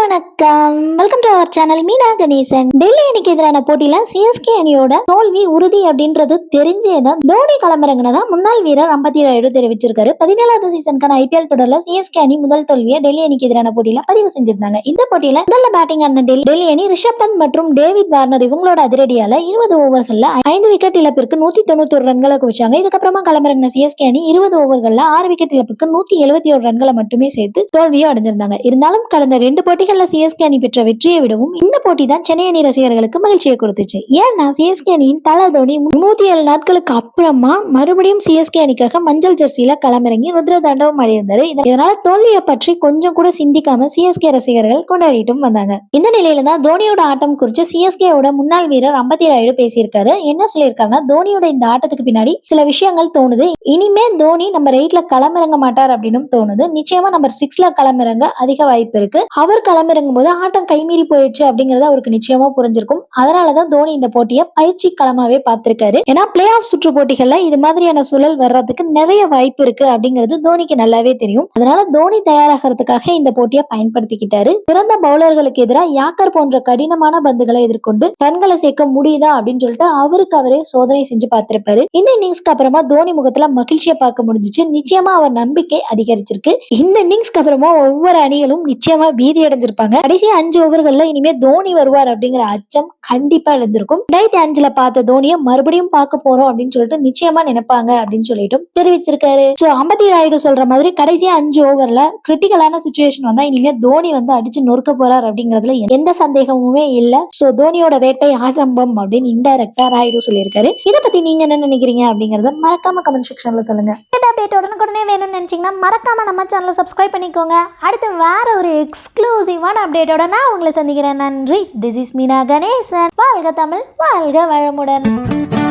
வணக்கம். Welcome to our channel Meena Ganesan. Delhi அணிக்கு எதிரான போட்டியில சிஎஸ்கே அணியோட தோல்வி உறுதி அப்படின்றது தெரிஞ்சேதான். தோனி களமிறங்கினதா முன்னாள் வீரர் ஐம்பத்தி ஏழு தெரிவிச்சிருக்காரு. பதினேழாவது சீசனுக்கான ஐபிஎல் தொடர்ல சிஎஸ்கே அணி முதல் தோல்வியை டெல்லி அணிக்கு எதிரான போட்டியில பதிவு செஞ்சிருந்தாங்க. இந்த போட்டியில முதல்ல பேட்டிங் ஆன டெல்லி டெல்லி அணி ரிஷப் பந்த் மற்றும் டேவிட் வார்னர் இவங்களோட அதிரடியால இருபது ஓவர்கள்ல ஐந்து விக்கெட் இழப்பிற்கு நூத்தி தொண்ணூத்தி ஒரு ரன்களை குவிச்சாங்க. இதுக்கப்புறமா களமிறங்கின சிஎஸ்கே அணி இருபது ஓவர்கள்ல ஆறு விக்கெட் இழப்புக்கு நூத்தி எழுபத்தி ஒரு ரன்களை மட்டுமே சேர்த்து தோல்வியும் அடைஞ்சிருந்தாங்க. இருந்தாலும் கடந்த ரெண்டு போட்டி போட்டிகளில் சிஎஸ்கே அணி பெற்ற வெற்றியை விடவும் இந்த போட்டி தான் சென்னை அணி ரசிகர்களுக்கு மகிழ்ச்சியை கொடுத்துச்சு. ஏன்னா சிஎஸ்கே அணியின் தல தோனி முன்னூத்தி ஏழு நாட்களுக்கு அப்புறமா மறுபடியும் சிஎஸ்கே அணிக்காக மஞ்சள் ஜெர்சியில களமிறங்கி ருத்ர தாண்டவம் அடைந்தாரு இதனால தோல்வியை பற்றி கொஞ்சம் கூட சிந்திக்காம சிஎஸ்கே ரசிகர்கள் கொண்டாடிட்டும் வந்தாங்க. இந்த நிலையில தான் தோனியோட ஆட்டம் குறித்து சிஎஸ்கேவோட முன்னாள் வீரர் அம்பத்தி ராயுடு பேசியிருக்காரு. என்ன சொல்லியிருக்காருன்னா தோனியோட இந்த ஆட்டத்துக்கு பின்னாடி சில விஷயங்கள் தோணுது. இனிமே தோனி நம்ம ரைட்ல களமிறங்க மாட்டார் அப்படின்னு தோணுது. நிச்சயமா நம்பர் சிக்ஸ்ல களமிறங்க அதிக வாய்ப்பு இருக்கு. அவருக்கு களமிறங்கும் போது ஆட்டம் கைமீறி போயிடுச்சு அப்படிங்கறது அவருக்கு நிச்சயமா புரிஞ்சிருக்கும். அதனாலதான் தோனி இந்த போட்டியை பயிற்சி களமாவே பார்த்திருக்காரு. ஏன்னா பிளே ஆஃப் சுற்று போட்டிகள்ல இது மாதிரியான சூழல் வர்றதுக்கு நிறைய வாய்ப்பு இருக்கு அப்படிங்கிறது தோனிக்கு நல்லாவே தெரியும். அதனால தோனி தயாராகிறதுக்காக இந்த போட்டியை பயன்படுத்திக்கிட்டாரு. சிறந்த பவுலர்களுக்கு எதிராக யாக்கர் போன்ற கடினமான பந்துகளை எதிர்கொண்டு ரன்களை சேர்க்க முடியுதா அப்படின்னு சொல்லிட்டு அவருக்கு அவரே சோதனை செஞ்சு பார்த்திருப்பாரு. இந்த இன்னிங்ஸ்க்கு அப்புறமா தோனி முகத்துல மகிழ்ச்சியை பார்க்க முடிஞ்சுச்சு. நிச்சயமா அவர் நம்பிக்கை அதிகரிச்சிருக்கு. இந்த இன்னிங்ஸ்க்கு அப்புறமா ஒவ்வொரு அணிகளும் நிச்சயமா பீதி அடைஞ்சிருப்பாங்க கடைசி அஞ்சு ஓவர்கள்ல இனிமே தோனி வருவார் அப்படிங்கிற அச்சம் கண்டிப்பா எழுந்திருக்கும் ரெண்டாயிரத்தி அஞ்சுல பார்த்த தோனியை மறுபடியும் பார்க்க போறோம் அப்படின்னு சொல்லிட்டு நிச்சயமா நினைப்பாங்க அப்படின்னு சொல்லிட்டும் தெரிவிச்சிருக்காரு. சோ அம்பதி ராயுடு சொல்ற மாதிரி கடைசி அஞ்சு ஓவர்ல கிரிட்டிக்கலான சுச்சுவேஷன் வந்தா இனிமே தோனி வந்து அடிச்சு நொறுக்க போறார் அப்படிங்கறதுல எந்த சந்தேகமுமே இல்ல. சோ தோனியோட வேட்டை ஆரம்பம் அப்படின்னு இன்டைரக்டா ராயுடு சொல்லியிருக்காரு. இத பத்தி நீங்க என்ன நினைக்கிறீங்க அப்படிங்கறத மறக்காம கமெண்ட் செக்ஷன்ல சொல்லுங்க. இந்த அப்டேட் உடனுக்குடனே வேணும்னு நினைச்சீங்கன்னா மறக்காம நம்ம சேனலை சப்ஸ்கிரைப் பண்ணிக்கோங்க. அடுத்து வேற ஒரு எக்ஸ்க்ளூசிவ் பாசிட்டிவான அப்டேட்டோட நான் உங்களை சந்திக்கிறேன். நன்றி. This is Meena Ganesan. வாழ்க தமிழ் வாழ்க வளமுடன்.